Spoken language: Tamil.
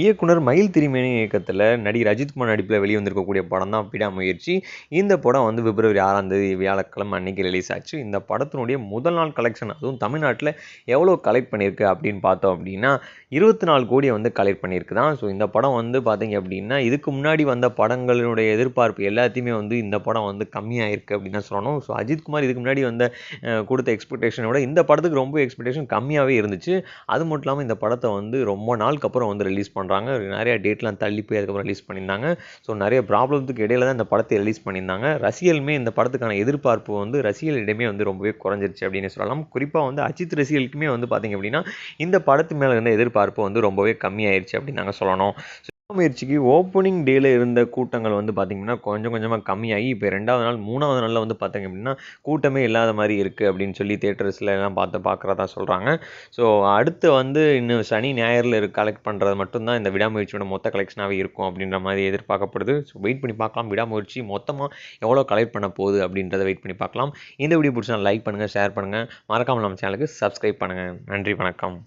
இயக்குனர் மயில் திருமேனி இயக்கத்தில் நடிகர் அஜித்குமார் நடிப்பில் வெளிவந்திருக்கக்கூடிய படம் தான் விடாமுயற்சி இந்த படம் வந்து பிப்ரவரி ஆறாம் தேதி வியாழக்கிழமை அன்னைக்கு ரிலீஸ் ஆச்சு. இந்த படத்தினுடைய முதல் நாள் கலெக்ஷன் அதுவும் தமிழ்நாட்டில் எவ்வளோ கலெக்ட் பண்ணியிருக்கு அப்படின்னு பார்த்தோம் அப்படின்னா இருபத்தி நாலு கோடியை வந்து கலெக்ட் பண்ணியிருக்கு தான் ஸோ இந்த படம் வந்து பார்த்தீங்க அப்படின்னா இதுக்கு முன்னாடி வந்த படங்களினுடைய எதிர்பார்ப்பு எல்லாத்தையுமே வந்து இந்த படம் வந்து கம்மியாயிருக்கு அப்படின்னு தான் சொல்லணும். ஸோ அஜித்குமார் இதுக்கு முன்னாடி வந்த கொடுத்த எக்ஸ்பெக்டேஷனை விட இந்த படத்துக்கு ரொம்ப எக்ஸ்பெக்டேஷன் கம்மியாகவே இருந்துச்சு. அது மட்டும் இல்லாமல் இந்த படத்தை வந்து ரொம்ப நாளுக்கு அப்புறம் வந்து ரிலீஸ் பண்ணுறாங்க நிறைய டேட்லாம் தள்ளி போய் அதுக்கப்புறம் ரிலீஸ் பண்ணியிருந்தாங்க. ஸோ நிறைய ப்ராப்ளத்துக்கு இடையில தான் இந்த படத்தை ரிலீஸ் பண்ணியிருந்தாங்க. ரசிகர்களுமே இந்த படத்துக்கான எதிர்பார்ப்பு வந்து ரசிகர்களிடமே வந்து ரொம்பவே குறைஞ்சிருச்சு அப்படின்னு சொல்லலாம். குறிப்பாக வந்து அஜித் ரசிகர்களுக்குமே வந்து பார்த்தீங்க அப்படின்னா இந்த படத்து மேலே இருந்த எதிர்பார்ப்பு வந்து ரொம்பவே கம்மியாயிருச்சு அப்படின்னு நாங்கள் சொல்லணும். முயற்சிக்கு ஓப்பனிங் டேல இருந்த கூட்டங்கள் வந்து பார்த்திங்கன்னா கொஞ்சம் கொஞ்சமாக கம்மியாகி இப்போ ரெண்டாவது நாள் மூணாவது நாளில் வந்து பார்த்திங்க அப்படின்னா கூட்டமே இல்லாத மாதிரி இருக்குது அப்படின்னு சொல்லி தேட்டர்ஸில் எல்லாம் பார்த்து பார்க்குறதா சொல்கிறாங்க ஸோ அடுத்து வந்து இன்னும் சனி ஞாயிறில் இரு கலெக்ட் பண்ணுறது மட்டும்தான் இந்த விடாமுயற்சியோட மொத்த கலெக்ஷனாகவே இருக்கும் அப்படின்ற மாதிரி எதிர்பார்க்கப்படுது. ஸோ வெயிட் பண்ணி பார்க்கலாம். விடாமுயற்சி மொத்தமாக எவ்வளோ கலெக்ட் பண்ண போகுது அப்படின்றத வெயிட் பண்ணி பார்க்கலாம். இந்த வீடியோ பிடிச்சா லைக் பண்ணுங்கள் ஷேர் பண்ணுங்கள் மறக்காமல் நம்ம சேனலுக்கு சப்ஸ்கிரைப் பண்ணுங்கள் நன்றி வணக்கம்.